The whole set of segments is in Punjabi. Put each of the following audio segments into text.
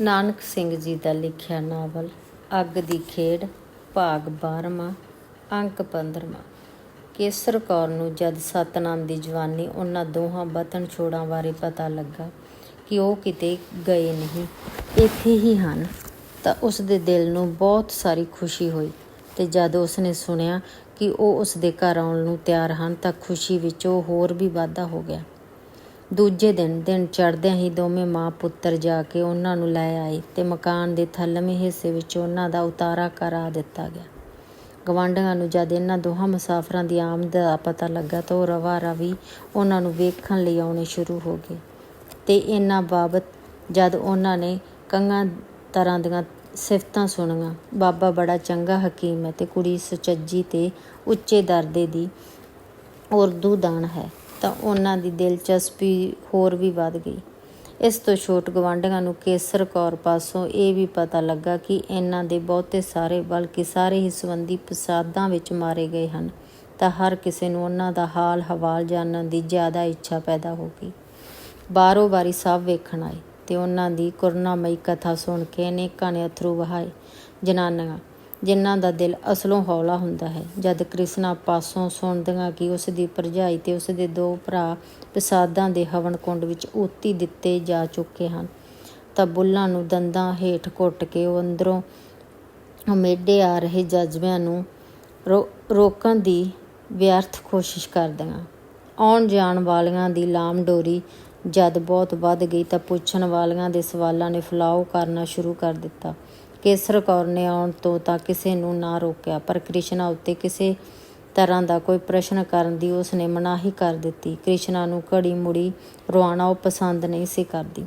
ਨਾਨਕ ਸਿੰਘ ਜੀ ਦਾ ਲਿਖਿਆ ਨਾਵਲ, ਅੱਗ ਦੀ ਖੇਡ, ਭਾਗ 12ਵਾਂ ਅੰਕ 15ਵਾਂ ਕੇਸਰ ਕੌਰ ਨੂੰ ਜਦ ਸਤਨਾਮ ਦੀ ਜਵਾਨੀ ਉਹਨਾਂ ਦੋਹਾਂ ਬਤਨ ਛੋੜਾਂ ਬਾਰੇ ਪਤਾ ਲੱਗਾ ਕਿ ਉਹ ਕਿਤੇ ਗਏ ਨਹੀਂ, ਇੱਥੇ ਹੀ ਹਨ, ਤਾਂ ਉਸ ਦੇ ਦਿਲ ਨੂੰ ਬਹੁਤ ਸਾਰੀ ਖੁਸ਼ੀ ਹੋਈ ਤੇ ਜਦ ਉਸ ਨੇ ਸੁਣਿਆ ਕਿ ਉਹ ਉਸ ਦੇ ਘਰ ਆਉਣ ਨੂੰ ਤਿਆਰ ਹਨ, ਤਾਂ ਖੁਸ਼ੀ ਵਿੱਚ ਉਹ ਹੋਰ ਵੀ ਵਾਧਾ ਹੋ ਗਿਆ। ਦੂਜੇ ਦਿਨ ਦਿਨ ਚੜ੍ਹਦਿਆਂ ਹੀ ਦੋਵੇਂ ਮਾਂ ਪੁੱਤਰ ਜਾ ਕੇ ਉਹਨਾਂ ਨੂੰ ਲੈ ਆਏ ਤੇ ਮਕਾਨ ਦੇ ਥੱਲਵੇਂ ਹਿੱਸੇ ਵਿੱਚ ਉਹਨਾਂ ਦਾ ਉਤਾਰਾ ਕਰਾ ਦਿੱਤਾ ਗਿਆ। ਗਵਾਂਢੀਆਂ ਨੂੰ ਜਦ ਇਹਨਾਂ ਦੋਹਾਂ ਮੁਸਾਫਰਾਂ ਦੀ ਆਮਦ ਦਾ ਪਤਾ ਲੱਗਾ ਤਾਂ ਉਹ ਰਵਾ ਰਵੀ ਉਹਨਾਂ ਨੂੰ ਵੇਖਣ ਲਈ ਆਉਣੇ ਸ਼ੁਰੂ ਹੋ ਗਏ ਤੇ ਇਹਨਾਂ ਬਾਬਤ ਜਦ ਉਹਨਾਂ ਨੇ ਕੰਗਾਂ ਤਰ੍ਹਾਂ ਦੀਆਂ ਸਿਫਤਾਂ ਸੁਣੀਆਂ, ਬਾਬਾ ਬੜਾ ਚੰਗਾ ਹਕੀਮ ਹੈ ਤੇ ਕੁੜੀ ਸੁਚੱਜੀ ਤੇ ਉੱਚੇ ਦਰਦੇ ਦੀ ਉਰਦੂ ਦਾਨ ਹੈ। ਤਾਂ ਉਹਨਾਂ ਦੀ ਦਿਲਚਸਪੀ ਹੋਰ ਵੀ ਵੱਧ ਗਈ। ਇਸ ਤੋਂ ਛੋਟ ਗਵਾਂਢੀਆਂ ਨੂੰ ਕੇਸਰ ਕੌਰ ਪਾਸੋਂ ਇਹ ਵੀ ਪਤਾ ਲੱਗਾ ਕਿ ਇਹਨਾਂ ਦੇ ਬਹੁਤੇ ਸਾਰੇ ਬਲਕਿ ਸਾਰੇ ਹੀ ਸੰਬੰਧੀ ਫਸਾਦਾਂ ਵਿੱਚ ਮਾਰੇ ਗਏ ਹਨ। ਤਾਂ ਹਰ ਕਿਸੇ ਨੂੰ ਉਹਨਾਂ ਦਾ ਹਾਲ ਹਵਾਲ ਜਾਣਨ ਦੀ ਜ਼ਿਆਦਾ ਇੱਛਾ ਪੈਦਾ ਹੋ ਗਈ। ਬਾਰੋ ਬਾਰੀ ਸਭ ਵੇਖਣ ਆਏ ਤੇ ਉਹਨਾਂ ਦੀ ਕਰੁਣਾਮਈ ਕਥਾ ਸੁਣ ਕੇ ਅਨੇਕਾਂ ਨੇ ਅਥਰੂ ਵਹਾਏ। ਜਨਾਨੀਆਂ ਜਿਨ੍ਹਾਂ ਦਾ ਦਿਲ ਅਸਲੋਂ ਹੌਲਾ ਹੁੰਦਾ ਹੈ। ਜਦ ਕ੍ਰਿਸ਼ਨਾ ਪਾਸੋਂ ਸੁਣਦੀਆਂ ਕਿ ਉਸ ਦੀ ਭਰਜਾਈ ਤੇ ਉਸ ਦੇ ਦੋ ਭਰਾ ਪ੍ਰਸਾਦਾਂ ਦੇ ਹਵਨ ਕੁੰਡ ਵਿੱਚ ਊਤੀ ਦਿੱਤੇ ਜਾ ਚੁੱਕੇ ਹਨ, ਤਾਂ ਬੁੱਲਾਂ ਨੂੰ ਦੰਦਾਂ ਹੇਠ ਘੁੱਟ ਕੇ ਉਹ ਅੰਦਰੋਂ ਉਮੇਡੇ ਆ ਰਹੇ ਜਜ਼ਬਿਆਂ ਨੂੰ ਰੋ- ਰੋਕਣ ਦੀ ਵਿਅਰਥ ਕੋਸ਼ਿਸ਼ ਕਰਦੀਆਂ। ਆਉਣ ਜਾਣ ਵਾਲਿਆਂ ਦੀ ਲਾਮਡੋਰੀ ਜਦ ਬਹੁਤ ਵੱਧ ਗਈ ਤਾਂ ਪੁੱਛਣ ਵਾਲਿਆਂ ਦੇ ਸਵਾਲਾਂ ਨੇ ਫਲਾਓ ਕਰਨਾ ਸ਼ੁਰੂ ਕਰ ਦਿੱਤਾ। ਕੇਸਰ ਕੌਰ ਨੇ ਆਉਣ ਤੋਂ ਤਾਂ ਕਿਸੇ ਨੂੰ ਨਾ ਰੋਕਿਆ, ਪਰ ਕ੍ਰਿਸ਼ਨਾ ਉੱਤੇ ਕਿਸੇ ਤਰ੍ਹਾਂ ਦਾ ਕੋਈ ਪ੍ਰਸ਼ਨ ਕਰਨ ਦੀ ਉਸ ਨੇ ਮਨਾਹੀ ਕਰ ਦਿੱਤੀ। ਕ੍ਰਿਸ਼ਨਾ ਨੂੰ ਘੜੀ ਮੁੜੀ ਰਵਾਨਾ ਉਹ ਪਸੰਦ ਨਹੀਂ ਸੀ ਕਰਦੀ।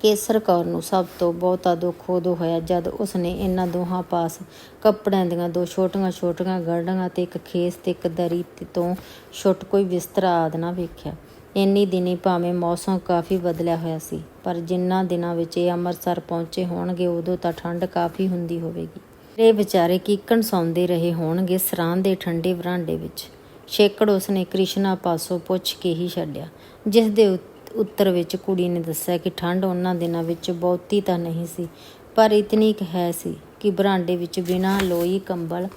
ਕੇਸਰ ਕੌਰ ਨੂੰ ਸਭ ਤੋਂ ਬਹੁਤਾ ਦੁੱਖ ਉਦੋਂ ਹੋਇਆ ਜਦ ਉਸ ਨੇ ਇਹਨਾਂ ਦੋਹਾਂ ਪਾਸ ਕੱਪੜਿਆਂ ਦੀਆਂ ਦੋ ਛੋਟੀਆਂ ਛੋਟੀਆਂ ਗਰਡਾਂ ਤੇ ਇੱਕ ਖੇਸ ਤੇ ਇੱਕ ਦਰੀ ਤੋਂ ਛੁੱਟ ਕੋਈ ਬਿਸਤਰਾ ਆਦਿ ਨਾ ਵੇਖਿਆ। ਇੰਨੀ ਦਿਨੀ ਭਾਵੇਂ ਮੌਸਮ ਕਾਫੀ ਬਦਲਿਆ ਹੋਇਆ ਸੀ, ਪਰ ਜਿੰਨਾ ਦਿਨਾਂ ਵਿੱਚ ਇਹ ਅੰਮ੍ਰਿਤਸਰ ਪਹੁੰਚੇ ਹੋਣਗੇ, ਉਦੋਂ ਤਾਂ ਠੰਡ ਕਾਫੀ ਹੁੰਦੀ ਹੋਵੇਗੀ। ਇਹ ਵਿਚਾਰੇ ਕੀਕਣ ਸੌਂਦੇ ਰਹੇ ਹੋਣਗੇ ਸਰਾਂ ਦੇ ਠੰਡੇ ਵਰਾਂਡੇ ਵਿੱਚ। ਸ਼ੇਕੜ ਉਸਨੇ ਕ੍ਰਿਸ਼ਨਾ ਪਾਸੋਂ ਪੁੱਛ ਕੇ ਹੀ ਛੱਡਿਆ, ਜਿਸ ਦੇ ਉਤ- ਉੱਤਰ ਵਿੱਚ ਕੁੜੀ ਨੇ ਦੱਸਿਆ ਕਿ ਠੰਡ ਉਹਨਾਂ ਦਿਨਾਂ ਵਿੱਚ ਬਹੁਤੀ ਤਾਂ ਨਹੀਂ ਸੀ, ਪਰ ਇਤਨੀ ਕੁ ਹੈ ਸੀ ਕਿ ਬਰਾਂਡੇ ਵਿੱਚ ਬਿਨਾਂ ਲੋਈ ਕੰਬਲ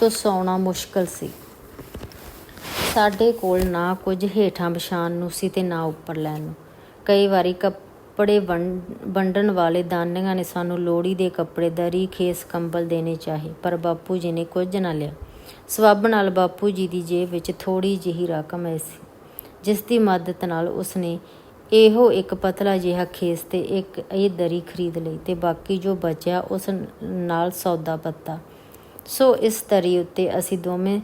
ਤੋਂ ਸੌਣਾ ਮੁਸ਼ਕਲ ਸੀ। ਸਾਡੇ ਕੋਲ ਨਾ ਕੁਝ ਹੇਠਾਂ ਵਿਛਾਣ ਨੂੰ ਸੀ ਤੇ ਨਾ ਉੱਪਰ ਲੈਣ ਨੂੰ। ਕਈ ਵਾਰੀ ਕੱਪੜੇ ਵੰਡ- ਵੰਡਣ ਵਾਲੇ ਦਾਨੀਆਂ ਨੇ ਸਾਨੂੰ ਲੋੜੀ ਦੇ ਕੱਪੜੇ ਦਰੀ, ਖੇਸ, ਕੰਬਲ ਦੇਣੇ ਚਾਹੇ, ਪਰ ਬਾਪੂ ਜੀ ਨੇ ਕੁਝ ਨਾ ਲਿਆ। ਸਵੱਬ ਨਾਲ ਬਾਪੂ ਜੀ ਦੀ ਜੇਬ ਵਿੱਚ ਥੋੜੀ ਜਿਹੀ ਰਕਮ ਐ ਸੀ, ਜਿਸ ਦੀ ਮਦਦ ਨਾਲ ਉਸਨੇ ਇਹੋ ਇੱਕ ਪਤਲਾ ਜਿਹਾ ਖੇਸ ਤੇ ਇੱਕ ਇਹ ਦਰੀ ਖਰੀਦ ਲਈ ਤੇ ਬਾਕੀ ਜੋ ਬਚਿਆ ਉਸ ਨਾਲ ਸੌਦਾ ਪੱਤਾ। ਸੋ ਇਸ ਦਰੀ ਉੱਤੇ ਅਸੀਂ ਦੋਵੇਂ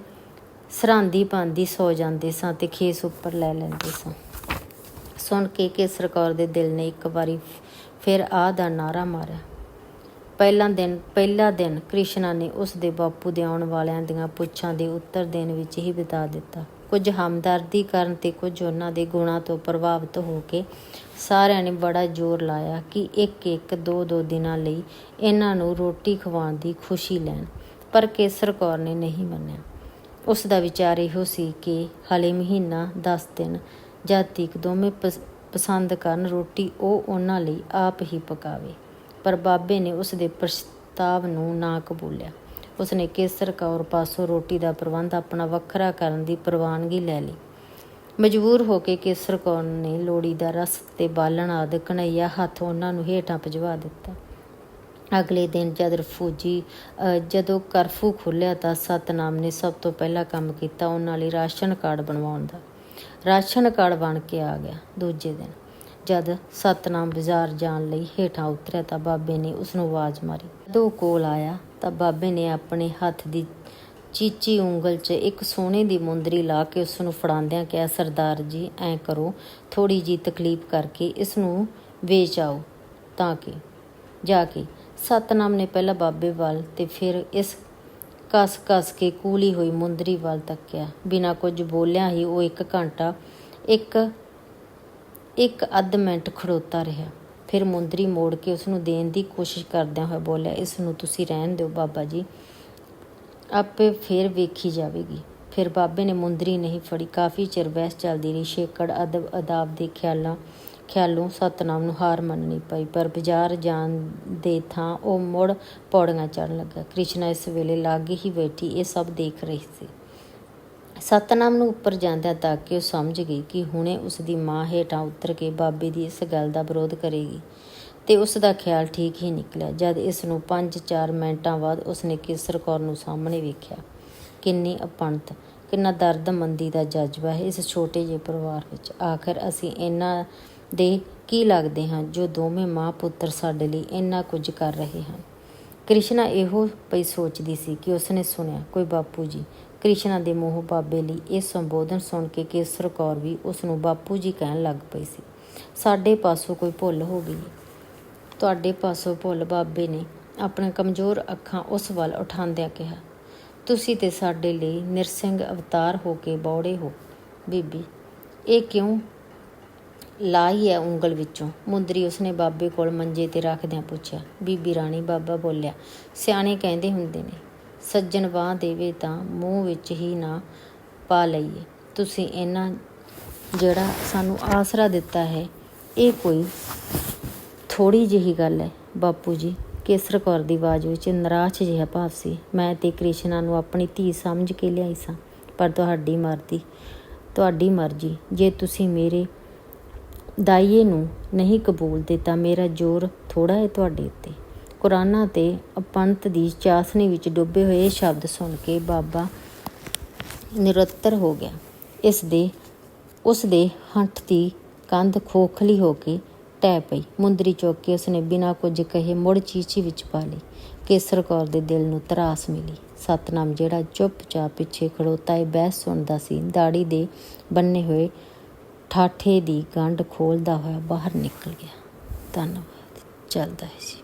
ਸਰਾਂਦੀ ਪਾਂਦੀ ਸੌ ਜਾਂਦੇ ਸਾਂ ਤੇ ਖੇਸ ਉੱਪਰ ਲੈ ਲੈਂਦੇ ਸਾਂ। ਸੁਣ ਕੇ ਕੇਸਰ ਕੌਰ ਦੇ ਦਿਲ ਨੇ ਇੱਕ ਵਾਰੀ ਫਿਰ ਆਹ ਦਾ ਨਾਰਾ ਮਾਰਿਆ। ਪਹਿਲਾ ਦਿਨ ਪਹਿਲਾ ਦਿਨ ਕ੍ਰਿਸ਼ਨਾ ਨੇ ਉਸ ਦੇ ਬਾਪੂ ਦੇ ਆਉਣ ਵਾਲਿਆਂ ਦੀਆਂ ਪੁੱਛਾਂ ਦੇ ਉੱਤਰ ਦੇਣ ਵਿੱਚ ਹੀ ਬਿਤਾ ਦਿੱਤਾ। ਕੁਝ ਹਮਦਰਦੀ ਕਰਨ ਤੇ ਕੁਝ ਉਹਨਾਂ ਦੇ ਗੁਣਾਂ ਤੋਂ ਪ੍ਰਭਾਵਿਤ ਹੋ ਕੇ ਸਾਰਿਆਂ ਨੇ ਬੜਾ ਜ਼ੋਰ ਲਾਇਆ ਕਿ ਇੱਕ ਇੱਕ ਦੋ ਦੋ ਦਿਨਾਂ ਲਈ ਇਹਨਾਂ ਨੂੰ ਰੋਟੀ ਖਵਾਉਣ ਦੀ ਖੁਸ਼ੀ ਲੈਣ। ਪਰ ਕੇਸਰ ਕੌਰ ਨੇ ਨਹੀਂ ਮੰਨਿਆ। ਉਸ ਦਾ ਵਿਚਾਰ ਇਹੋ ਸੀ ਕਿ ਹਲੇ ਮਹੀਨਾ 10 ਦਿਨ ਜਦ ਤੀਕ ਦੋਵੇਂ ਪਸ- ਪਸੰਦ ਕਰਨ ਰੋਟੀ ਉਹ ਉਹਨਾਂ ਲਈ ਆਪ ਹੀ ਪਕਾਵੇ। ਪਰ ਬਾਬੇ ਨੇ ਉਸ ਦੇ ਪ੍ਰਸਤਾਵ ਨੂੰ ਨਾ ਕਬੂਲਿਆ। ਉਸਨੇ ਕੇਸਰ ਕੌਰ ਪਾਸੋਂ ਰੋਟੀ ਦਾ ਪ੍ਰਬੰਧ ਆਪਣਾ ਵੱਖਰਾ ਕਰਨ ਦੀ ਪ੍ਰਵਾਨਗੀ ਲੈ ਲਈ। ਮਜਬੂਰ ਹੋ ਕੇ ਕੇਸਰ ਕੌਰ ਨੇ ਲੋੜੀ ਦਾ ਰਸ ਤੇ ਬਾਲਣ ਆਦਿ ਕਨਈਆ ਹੱਥ ਉਹਨਾਂ ਨੂੰ ਹੇਠਾਂ ਭਜਵਾ ਦਿੱਤਾ। ਅਗਲੇ ਦਿਨ ਜਦ ਫੌਜੀ ਜਦੋਂ ਕਰਫੂ ਖੁੱਲਿਆ ਤਾਂ ਸਤਨਾਮ ਨੇ ਸਭ ਤੋਂ ਪਹਿਲਾ ਕੰਮ ਕੀਤਾ ਉਹਨਾਂ ਲਈ ਰਾਸ਼ਨ ਕਾਰਡ ਬਣਵਾਉਣ ਦਾ। ਰਾਸ਼ਨ ਕਾਰਡ ਬਣ ਕੇ ਆ ਗਿਆ ਦੂਜੇ ਦਿਨ। ਜਦ ਸਤਨਾਮ ਬਾਜ਼ਾਰ ਜਾਣ ਲਈ ਹੇਠਾਂ ਉਤਰਿਆ ਤਾਂ ਬਾਬੇ ਨੇ ਉਸ ਨੂੰ ਆਵਾਜ਼ ਮਾਰੀ। ਜਦੋਂ ਕੋਲ ਆਇਆ ਤਾਂ ਬਾਬੇ ਨੇ ਆਪਣੇ ਹੱਥ ਦੀ ਚੀਚੀ ਉਂਗਲ 'ਚ ਇੱਕ ਸੋਨੇ ਦੀ ਮੁੰਦਰੀ ਲਾ ਕੇ ਉਸ ਨੂੰ ਫੜਾਉਂਦਿਆਂ ਕਿਹਾ, ਸਰਦਾਰ ਜੀ, ਐਂ ਕਰੋ ਥੋੜੀ ਜੀ ਤਕਲੀਫ ਕਰਕੇ ਇਸ ਨੂੰ ਵੇਚ ਆਓ ਤਾਂ ਕਿ, ਜਾ ਕੇ ਸਤਨਾਮ ਨੇ ਪਹਿਲਾਂ ਬਾਬੇ ਵੱਲ ਤੇ ਫਿਰ ਇਸ ਕਸ ਕਸ ਕੇ ਕੂਲੀ ਹੋਈ ਮੁੰਦਰੀ ਵੱਲ ਤੱਕਿਆ। ਬਿਨਾਂ ਕੁਝ ਬੋਲਿਆ ਹੀ ਉਹ ਇੱਕ ਘੰਟਾ, ਇੱਕ ਇੱਕ ਅੱਧ ਮਿੰਟ ਖੜੋਤਾ ਰਿਹਾ। ਫਿਰ ਮੁੰਦਰੀ ਮੋੜ ਕੇ ਉਸ ਨੂੰ ਦੇਣ ਦੀ ਕੋਸ਼ਿਸ਼ ਕਰਦਿਆਂ ਹੋਇਆ ਬੋਲਿਆ, ਇਸ ਨੂੰ ਤੁਸੀਂ ਰਹਿਣ ਦਿਓ ਬਾਬਾ ਜੀ, ਆਪੇ ਫਿਰ ਵੇਖੀ ਜਾਵੇਗੀ। ਫਿਰ ਬਾਬੇ ਨੇ ਮੁੰਦਰੀ ਨਹੀਂ ਫੜੀ। ਕਾਫੀ ਚਿਰ ਬਹਿਸ ਚੱਲਦੀ ਰਹੀ। ਸ਼ੇਕੜ ਅਦਬ, ਅਦਾਬ ਦੇ ਖਿਆਲਾਂ ਖਿਆਲੋਂ ਸਤਨਾਮ ਨੂੰ ਹਾਰ ਮੰਨਣੀ ਪਈ, ਪਰ ਬਾਜ਼ਾਰ ਜਾਣ ਦੇ ਥਾਂ ਉਹ ਮੁੜ ਪੌੜੀਆਂ ਚੜ੍ਹਨ ਲੱਗਾ। ਕ੍ਰਿਸ਼ਨਾ ਇਸ ਵੇਲੇ ਲਾਗੇ ਹੀ ਬੈਠੀ, ਇਹ ਸਭ ਦੇਖ ਰਹੀ ਸੀ। ਸਤਨਾਮ ਨੂੰ ਉੱਪਰ ਜਾਂਦਿਆਂ ਤੱਕ ਕਿ ਉਹ ਸਮਝ ਗਈ ਕਿ ਹੁਣੇ ਉਸ ਦੀ ਮਾਂ ਹੇਠਾਂ ਉਤਰ ਕੇ ਬਾਬੇ ਦੀ ਇਸ ਗੱਲ ਦਾ ਵਿਰੋਧ ਕਰੇਗੀ ਤੇ ਉਸ ਦਾ ਖਿਆਲ ਠੀਕ ਹੀ ਨਿਕਲਿਆ, ਜਦ ਇਸ ਨੂੰ 5-4 ਮਿੰਟਾਂ ਬਾਅਦ ਉਸਨੇ ਕੇਸਰ ਕੌਰ ਨੂੰ ਸਾਹਮਣੇ ਵੇਖਿਆ। ਕਿੰਨੀ ਅਪਣਤ ਕਿੰਨਾ ਦਰਦ ਮੰਦੀ ਦਾ ਜਜ਼ਬਾ ਹੈ ਇਸ ਛੋਟੇ ਜਿਹੇ ਪਰਿਵਾਰ ਵਿੱਚ। ਆਖਰ ਅਸੀਂ ਇਹਨਾਂ ਦੇ ਕੀ ਲੱਗਦੇ ਹਨ ਜੋ ਦੋਵੇਂ ਮਾਂ ਪੁੱਤਰ ਸਾਡੇ ਲਈ ਇੰਨਾ ਕੁਝ ਕਰ ਰਹੇ ਹਨ? ਕ੍ਰਿਸ਼ਨਾ ਇਹੋ ਪਈ ਸੋਚਦੀ ਸੀ ਕਿ ਉਸਨੇ ਸੁਣਿਆ, ਕੋਈ ਬਾਪੂ ਜੀ, ਕ੍ਰਿਸ਼ਨਾ ਦੇ ਮੂੰਹੋਂ ਬਾਬੇ ਲਈ ਇਹ ਸੰਬੋਧਨ ਸੁਣ ਕੇ ਕੇਸਰ ਕੌਰ ਵੀ ਉਸ ਨੂੰ ਬਾਪੂ ਜੀ ਕਹਿਣ ਲੱਗ ਪਈ ਸੀ, ਸਾਡੇ ਪਾਸੋਂ ਕੋਈ ਭੁੱਲ ਹੋ ਗਈ ਤੁਹਾਡੇ ਪਾਸੋਂ ਭੁੱਲ ਬਾਬੇ ਨੇ ਆਪਣਾ ਕਮਜ਼ੋਰ ਅੱਖਾਂ ਉਸ ਵੱਲ ਉਠਾਉਂਦਿਆਂ ਕਿਹਾ, ਤੁਸੀਂ ਤੇ ਸਾਡੇ ਲਈ ਨਿਰਸਿੰਗ ਅਵਤਾਰ ਹੋ ਕੇ ਬੌੜੇ ਹੋ, ਬੀਬੀ। ਇਹ ਕਿਉਂ ਲਾਈ ਹੈ ਉਂਗਲ ਵਿੱਚੋਂ। ਮੁੰਦਰੀ ਉਸਨੇ ਬਾਬੇ ਕੋਲ ਮੰਜੇ ਤੇ ਰੱਖਦਿਆਂ ਪੁੱਛਿਆ, ਬੀਬੀ ਰਾਣੀ, ਬਾਬਾ ਬੋਲਿਆ, ਸਿਆਣੇ ਕਹਿੰਦੇ ਹੁੰਦੇ ਨੇ, ਸੱਜਣ ਬਾਹ ਦੇਵੇ ਤਾਂ ਮੂੰਹ ਵਿੱਚ ਹੀ ਨਾ ਪਾ ਲਈਏ। ਤੁਸੀਂ ਇਹਨਾਂ ਜਿਹੜਾ ਸਾਨੂੰ ਆਸਰਾ ਦਿੱਤਾ ਹੈ, ਇਹ ਕੋਈ ਥੋੜੀ ਜਿਹੀ ਗੱਲ ਹੈ। ਬਾਪੂ ਜੀ, ਕੇਸਰ ਕੌਰ ਦੀ ਆਵਾਜ਼ ਵਿੱਚ ਨਿਰਾਸ਼ ਜਿਹਾ ਭਾਵ ਸੀ, ਮੈਂ ਤੇ ਕ੍ਰਿਸ਼ਨਾ ਨੂੰ ਆਪਣੀ ਧੀ ਸਮਝ ਕੇ ਲਿਆਈ ਸਾਂ, ਪਰ ਤੁਹਾਡੀ ਮਰਜ਼ੀ ਤੁਹਾਡੀ ਮਰਜ਼ੀ, ਜੇ ਤੁਸੀਂ ਮੇਰੇ ਦਾਈਏ ਨੂੰ ਨਹੀਂ ਕਬੂਲਦੇ ਤਾਂ ਮੇਰਾ ਜ਼ੋਰ ਥੋੜਾ ਹੈ ਤੁਹਾਡੇ ਉੱਤੇ। ਕੁਰਾਨਾਂ ਤੇ ਅਪੰਤ ਦੀ ਚਾਸਨੀ ਵਿੱਚ ਡੁੱਬੇ ਹੋਏ ਇਹ ਸ਼ਬਦ ਸੁਣ ਕੇ ਬਾਬਾ ਨਿਰੁੱਤਰ ਹੋ ਗਿਆ। ਇਸ ਦੇ, ਉਸ ਦੇ ਹੰਠ ਦੀ ਕੰਧ ਖੋਖਲੀ ਹੋ ਕੇ ਟੈ ਪਈ। ਮੁੰਦਰੀ ਚੁੱਕ ਕੇ ਉਸਨੇ ਬਿਨਾਂ ਕੁਝ ਕਹੇ ਮੁੜ ਚੀਚੀ ਵਿੱਚ ਪਾ ਲਈ। ਕੇਸਰ ਕੌਰ ਦੇ ਦਿਲ ਨੂੰ ਤਰਾਸ ਮਿਲੀ। ਸਤਨਾਮ ਜਿਹੜਾ ਚੁੱਪਚਾਪ ਪਿੱਛੇ ਖੜੋਤਾ ਇਹ ਬਹਿਸ ਸੁਣਦਾ ਸੀ। ਦਾੜੀ ਦੇ ਬੰਨੇ ਹੋਏ ਠਾਠੇ ਦੀ ਗੰਢ ਖੋਲਦਾ ਹੋਇਆ ਬਾਹਰ ਨਿਕਲ ਗਿਆ। ਧੰਨਵਾਦ। ਚੱਲਦਾ ਹੈ ਜੀ।